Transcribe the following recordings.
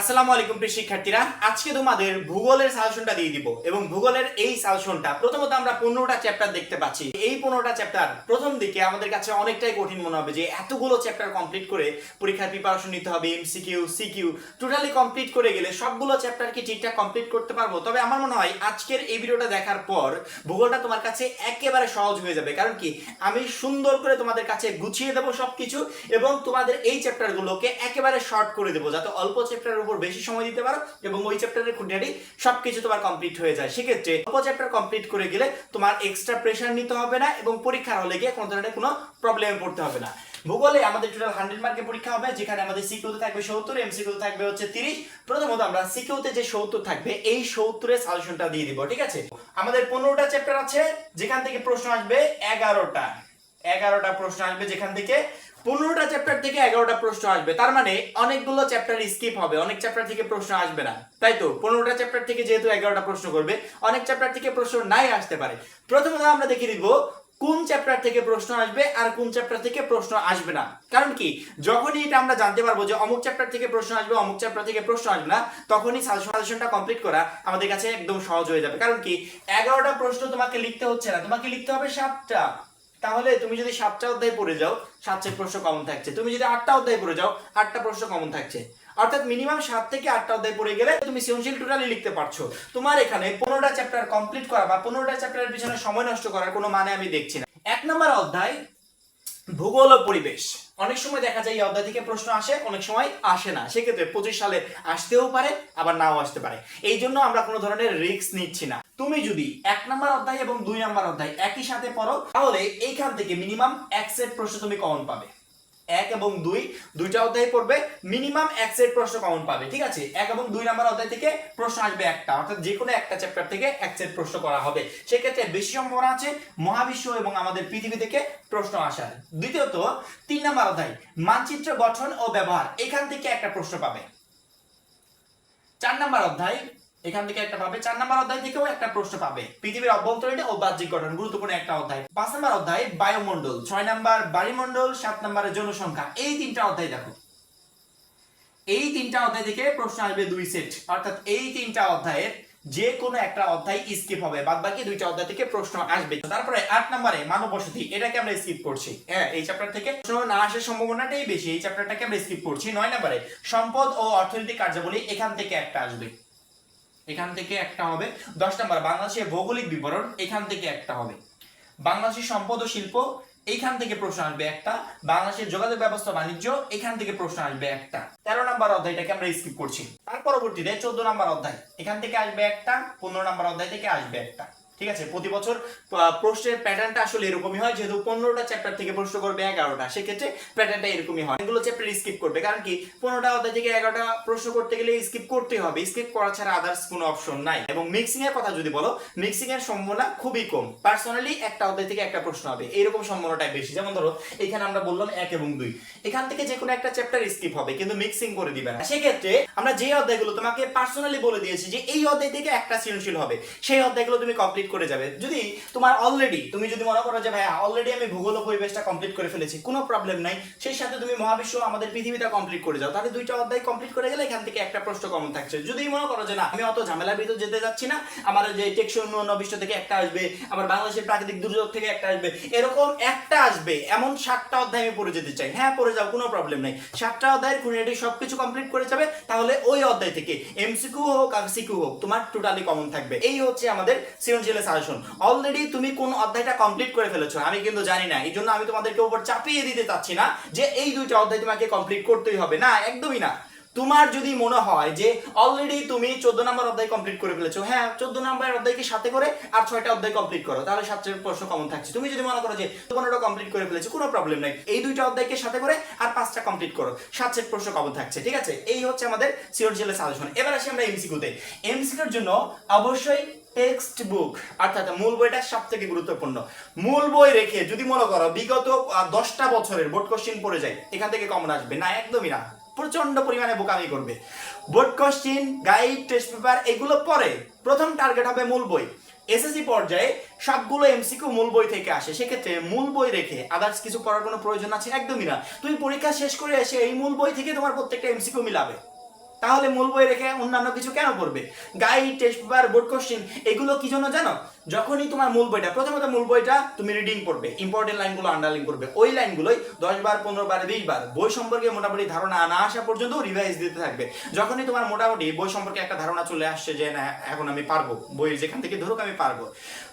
আসসালামু আলাইকুম প্রিয় শিক্ষার্থীরা। আজকে তোমাদের ভূগোলের সাজেশনটা দিয়ে দিব এবং ভূগোলের এই সাজেশনটা প্রথমত আমরা পনেরোটা চ্যাপ্টার দেখতে পাচ্ছি। এই পনেরোটা চ্যাপ্টার প্রথম দিকে আমাদের কাছে অনেকটাই কঠিন মনে হবে যে এতগুলো চ্যাপ্টার কমপ্লিট করে পরীক্ষার প্রিপারেশন নিতে হবে এমসিকিউ সিকিউ টোটালি কমপ্লিট করে গেলে সবগুলো চ্যাপ্টার কি ঠিকঠাক কমপ্লিট করতে পারব? তবে আমার মনে হয় আজকের এই ভিডিওটা দেখার পর ভূগোলটা তোমার কাছে একেবারে সহজ হয়ে যাবে। কারণ কি? আমি সুন্দর করে তোমাদের কাছে গুছিয়ে দেবো সবকিছু এবং তোমাদের এই চ্যাপ্টারগুলোকে একেবারে শর্ট করে দেবো, যাতে অল্প উপর বেশি সময় দিতে পারো এবং ওই চ্যাপ্টারের খুঁটিনাটি সবকিছু তোমার কমপ্লিট হয়ে যায়। সেক্ষেত্রে অল্প চ্যাপ্টার কমপ্লিট করে গেলে তোমার এক্সট্রা প্রেশার নিতে হবে না এবং পরীক্ষার হলে গিয়ে কোনো ধরনের কোনো প্রবলেমে পড়তে হবে না। ভূগোলে আমাদের টোটাল হান্ড্রেড মার্কের পরীক্ষা হবে, যেখানে আমাদের সিকিউতে থাকবে সত্তর এমসিকিউতে থাকবে হচ্ছে তিরিশ। প্রথমত আমরা সিকিউতে যে সত্তর থাকবে, এই সত্তরের সাজেশনটা দিয়ে দিব, ঠিক আছে? আমাদের পনেরোটা চ্যাপ্টার আছে, যেখান থেকে প্রশ্ন আসবে এগারোটা। এগারোটা প্রশ্ন আসবে যেখান থেকে পনেরোটা চ্যাপ্টার থেকে এগারোটা প্রশ্ন আসবে। তার মানে অনেকগুলো চ্যাপ্টার স্কিপ হবে, অনেক চ্যাপ্টার থেকে প্রশ্ন আসবে না। তাই তো? পনেরোটা চ্যাপ্টার থেকে যেহেতু এগারোটা প্রশ্ন করবে, অনেক চ্যাপ্টার থেকে প্রশ্ন নাই আসতে পারে। প্রথমত আমরা দেখে দিব কোন চ্যাপ্টার থেকে প্রশ্ন আসবে আর কোন চ্যাপ্টার থেকে প্রশ্ন আসবে না। কারণ কি? যখনই এটা আমরা জানতে পারব যে অমুক চ্যাপ্টার থেকে প্রশ্ন আসবে, অমুক চ্যাপ্টার থেকে প্রশ্ন আসবে না, তখনই সাজেশনটা কমপ্লিট করা আমাদের কাছে একদম সহজ হয়ে যাবে। কারণ কি? এগারোটা প্রশ্ন তোমাকে লিখতে হচ্ছে না। তোমাকে লিখতে হবে সাতটা। তাহলে তুমি যদি সাতটা অধ্যায় পড়ে যাও, সাতটা প্রশ্ন কমন থাকছে। তুমি যদি আটটা অধ্যায় পড়ে যাও, আটটা প্রশ্ন কমন থাকছে। অর্থাৎ মিনিমাম সাত থেকে আটটা অধ্যায় পড়ে গেলে তুমি সৃজনশীল টোটালি লিখতে পারছ। তোমার এখানে পনেরোটা চ্যাপ্টার কমপ্লিট করা বা পনেরোটা চ্যাপ্টারের পিছনে সময় নষ্ট করার কোনো মানে আমি দেখছি না। এক নম্বর অধ্যায়, ভূগোল ও পরিবেশ। অনেক সময় দেখা যায় এই অধ্যায় থেকে প্রশ্ন আসে, অনেক সময় আসে না। সেক্ষেত্রে পঁচিশ সালে আসতেও পারে, আবার নাও আসতে পারে। এই জন্য আমরা কোনো ধরনের রিস্ক নিচ্ছি না। তুমি যদি এক নাম্বার অধ্যায় এবং দুই নাম্বার অধ্যায় একই সাথে পড়ো, তাহলে এইখান থেকে মিনিমাম এক সেট প্রশ্ন তুমি কমন পাবে। এক এবং দুই, দুইটা অধ্যায় পড়বে মিনিমাম এক সেট প্রশ্ন কমন পাবে, ঠিক আছে? এক এবং দুই নাম্বার অধ্যায় থেকে প্রশ্ন আসবে একটা, অর্থাৎ যে কোনো একটা চ্যাপ্টার থেকে এক সেট প্রশ্ন করা হবে। সেক্ষেত্রে বেশি সম্ভাবনা আছে মহাবিশ্ব এবং আমাদের পৃথিবী থেকে প্রশ্ন আসার। দ্বিতীয়ত, তিন নাম্বার অধ্যায়, মানচিত্র গঠন ও ব্যবহার, এখান থেকে একটা প্রশ্ন পাবে। চার নাম্বার অধ্যায় এখান থেকে একটা পাবে, চার নাম্বার অধ্যায় থেকেও একটা প্রশ্ন পাবে। পৃথিবীর অভ্যন্তরীণ ও বাহ্যিক গঠন, গুরুত্বপূর্ণ একটা অধ্যায়। পাঁচ নাম্বার অধ্যায়, বায়ুমণ্ডল। ছয় নাম্বার বায়ুমণ্ডল সাত নাম্বারের জনসংখ্যা। এই তিনটা অধ্যায় দেখো। এই তিনটা অধ্যায় থেকে প্রশ্ন আসবে দুই সেট। অর্থাৎ এই তিনটা অধ্যায়ের যে কোনো একটা অধ্যায় স্কিপ হবে। বাদ বাকি দুইটা অধ্যায় থেকে প্রশ্ন আসবে। তারপরে আট নম্বরে মানব বসতি, এটাকে আমরা স্কিপ করছি। হ্যাঁ এই চ্যাপ্টার থেকে প্রশ্ন না আসার সম্ভাবনাটাই বেশি। এই চ্যাপ্টারটাকে আমরা স্কিপ করছি। নয় নম্বরে সম্পদ ও অর্থনৈতিক কার্যাবলী এখান থেকে একটা আসবে। এখান থেকে একটা হবে। দশ নম্বর বাংলাদেশের ভৌগোলিক বিবরণ, এখান থেকে একটা হবে। বাংলাদেশের সম্পদ ও শিল্প, এইখান থেকে প্রশ্ন আসবে একটা। বাংলাদেশের যোগাযোগ ব্যবস্থা বাণিজ্য, এখান থেকে প্রশ্ন আসবে একটা। তেরো নম্বর অধ্যায়টাকে আমরা স্কিপ করছি? তার পরবর্তীতে চোদ্দ নম্বর অধ্যায়, এখান থেকে আসবে একটা, পনেরো নম্বর অধ্যায় থেকে আসবে একটা। ঠিক আছে? প্রতি বছর প্রশ্নের প্যাটার্নটা আসলে এরকমই হয়, যেহেতু পনেরোটা চ্যাপ্টার থেকে প্রশ্ন করবে এগারোটা, সেক্ষেত্রে প্যাটার্নটা এরকমই হয়। এগুলো চ্যাপ্টার স্কিপ করবে। কারণ কি? পনেরোটা অধ্যায় থেকে এগারোটা প্রশ্ন করতে গেলে স্কিপ করতে হবে। স্কিপ করা ছাড়া আদার্স কোনো অপশন নাই। এবং মিক্সিং এর কথা যদি বলো মিক্সিং এর সম্ভাবনা খুবই কম। পার্সোনালি একটা অধ্যায় থেকে একটা প্রশ্ন হবে। এরকম সম্ভাবনাটাই বেশি। যেমন ধরো, এখানে আমরা বললাম এক এবং দুই। এখান থেকে যে কোনো একটা চ্যাপ্টার স্কিপ হবে, কিন্তু মিক্সিং করে দিবে না। সেক্ষেত্রে আমরা যে অধ্যায়গুলো তোমাকে পার্সোনালি বলে দিয়েছি যে এই অধ্যায় থেকে একটা সৃজনশীল হবে, সেই অধ্যায়গুলো তুমি কমপ্লিট করে যাবে। যদি তোমার অলরেডি তুমি যদি মনে করো যে ভাই অলরেডি আমি ভূগোল পরিবেশটা কমপ্লিট করে ফেলেছি, কোনো প্রবলেম নাই। সেই সাথে তুমি মহাবিশ্ব, আমাদের পৃথিবীটা কমপ্লিট করে যাও। তাহলে দুইটা অধ্যায় কমপ্লিট করে গেলে এখান থেকে একটা প্রশ্ন কমন থাকছে। যদি মনে করো যে, না, আমি অত ঝামেলার ভিতর যেতে যাচ্ছি না, আমার যে টেকসই উন্নয়ন অভিষ্ট থেকে একটা আসবে আমার বাংলাদেশের প্রাকৃতিক দুর্যোগ থেকে একটা আসবে, এরকম একটা আসবে, এমন সাতটা অধ্যায় আমি পড়ে যেতে চাই। হ্যাঁ পড়ে যাও, কোনো প্রবলেম নাই। সাতটা অধ্যায়ের খুঁটিনাটি সবকিছু কমপ্লিট করে যাবে, তাহলে ওই অধ্যায় থেকে এমসিকিউ হোক আর সিকিউ হোক, তোমার টোটালি কমন থাকবে। এই হচ্ছে আমাদের সৃজনশীলের সাজেশন অলরেডি তুমি কোন অধ্যায়টা কমপ্লিট করে ফেলেছো, আমি কিন্তু জানি না। এই জন্য আমি তোমাদেরকে উপর চাপিয়ে দিতে চাচ্ছি না যে এই দুইটা অধ্যায় তোমাকে কমপ্লিট করতেই হবে। না, একদমই না। তোমার যদি মনে হয় যে অলরেডি তুমি চোদ্দ নম্বর অধ্যায় কমপ্লিট করে ফেলেছো হ্যাঁ চোদ্দ নম্বর অধ্যায়কে সাথে করে আর ছয়টা অধ্যায় কমপ্লিট করো, তাহলে সাতটা প্রশ্ন কমন থাকছে। তুমি যদি মনে করো যে পনেরোটা কমপ্লিট করে ফেলেছো, কোনো প্রবলেম নাই। এই দুইটা অধ্যায়কে সাথে করে আর পাঁচটা কমপ্লিট করো সাত সেট প্রশ্ন কমন থাকছে, ঠিক আছে? এই হচ্ছে আমাদের সৃজনশীলের সাজেশন এবার আসি আমরা এমসিকিউতে এমসিকিউর জন্য অবশ্যই টেক্সট বুক, অর্থাৎ মূল বইটা সব থেকে গুরুত্বপূর্ণ। মূল বই রেখে যদি মনে করো বিগত দশটা বছরের বোর্ড কোশ্চিন পড়ে যায়, এখান থেকে কমন আসবে। না, একদমই না। প্রচণ্ড পরিমাণে বোকামি করবে। Board question guide test paper এগুলো পরে প্রথম টার্গেট হবে মূল বই। এসএসসি পর্যায়ে সবগুলো এমসিকিউ মূল বই থেকে আসে। সেক্ষেত্রে মূল বই রেখে আদার্স কিছু করার কোনো প্রয়োজন আছে? একদমই না। তুমি পরীক্ষা শেষ করে এসে এই মূল বই থেকে তোমার প্রত্যেকটা এমসিকিউ মিলাবে। তাহলে মূল বই রেখে অন্যান্য কিছু কেন পড়বে? Guide test paper board question এগুলো কি জন্য জানো? যখনই তোমার মূল বইটা, প্রথমত মূল বইটা তুমি রিডিং করবে ইম্পর্টেন্ট লাইনগুলো আন্ডারলাইন করবে। ওই লাইনগুলোই দশ বার, পনেরো বার, বিশ বার, বই সম্পর্কে মোটামুটি ধারণা না আসা পর্যন্ত রিভাইজ দিতে থাকবে। যখনই তোমার মোটামুটি বই সম্পর্কে একটা ধারণা চলে আসছে যে, না, এখন আমি পারব বইয়ের যেখান থেকে ধরুক আমি পারব।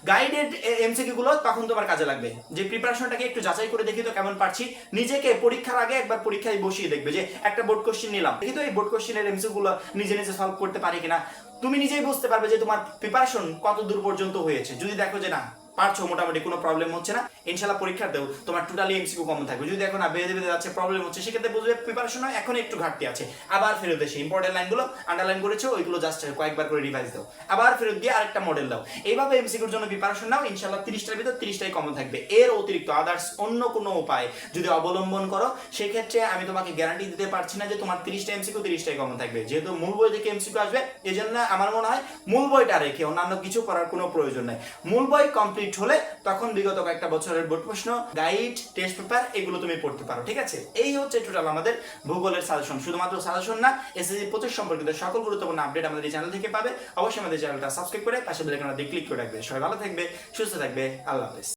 গাইডেড এমসিকিউ গুলো তখন তোমার কাজে লাগবে। যে প্রিপারেশনটাকে একটু যাচাই করে দেখি তো কেমন পারছি। নিজেকে পরীক্ষার আগে একবার পরীক্ষায় বসিয়ে দেখবে যে, একটা বোর্ড কোশ্চেন নিলাম। দেখি তো এই বোর্ড কোশ্চেনের এমসিকিউ গুলো নিজে নিজে সলভ করতে পারি কিনা, তুমি নিজেই বুঝতে পারবে যে তোমার প্রিপারেশন কত দূর পর্যন্ত হয়েছে। যদি দেখো যে না পারছ, মোটামুটি কোনো প্রবলেম হচ্ছে না। ইনশাল্লাহ পরীক্ষাতেও তোমার টোটালি এমসিকিউ কম থাকবে। যদি দেখো না বেঁধে বেঁধে যাচ্ছে প্রবলেম হচ্ছে, সেক্ষেত্রে বুঝবে প্রিপারেশন এখন একটু ঘাটতি আছে। আবার ফেরত এসে ইম্পর্টেন্ট লাইনগুলো আন্ডারলাইন করেছ, ওইগুলো জাস্ট কয়েকবার করে রিভাইজ দাও। আবার ফেরত দিয়ে আরেকটা মডেল দাও। এইভাবে এমসিকিউর জন্য প্রিপারেশন নাও, ইনশাল্লাহ তিরিশটার ভিতর তিরিশটাই কমন থাকবে। এর অতিরিক্ত আদার্স অন্য কোনো উপায় যদি অবলম্বন করো, সেক্ষেত্রে আমি তোমাকে গ্যারান্টি দিতে পারছি না যে তোমার তিরিশটা এমসিকিউ তিরিশটাই কমন থাকবে। যেহেতু মূল বই থেকে এমসিকিউ আসবে এই জন্য আমার মনে হয় মূল বইটা রেখে অন্যান্য কিছু করার কোনো প্রয়োজন নাই। মূল বই কমপ্লিট হলে তখন বিগত কয়েকটা বছরের বোর্ড প্রশ্ন গাইড টেস্ট পেপার এগুলো তুমি পড়তে পারো, ঠিক আছে? এই হচ্ছে টোটাল আমাদের ভূগোলের সাজেশন শুধুমাত্র সাজেশন না এসএসসি পঁচিশ সম্পর্কিত সকল গুরুত্বপূর্ণ আপডেট আমাদের এই চ্যানেল থেকে পাবে। অবশ্যই আমাদের চ্যানেলটা সাবস্ক্রাইব করে পাশে বেল আইকনটা দিয়ে ক্লিক করে রাখবে। সবাই ভালো থাকবে, সুস্থ থাকবে, আল্লাহ হাফেজ।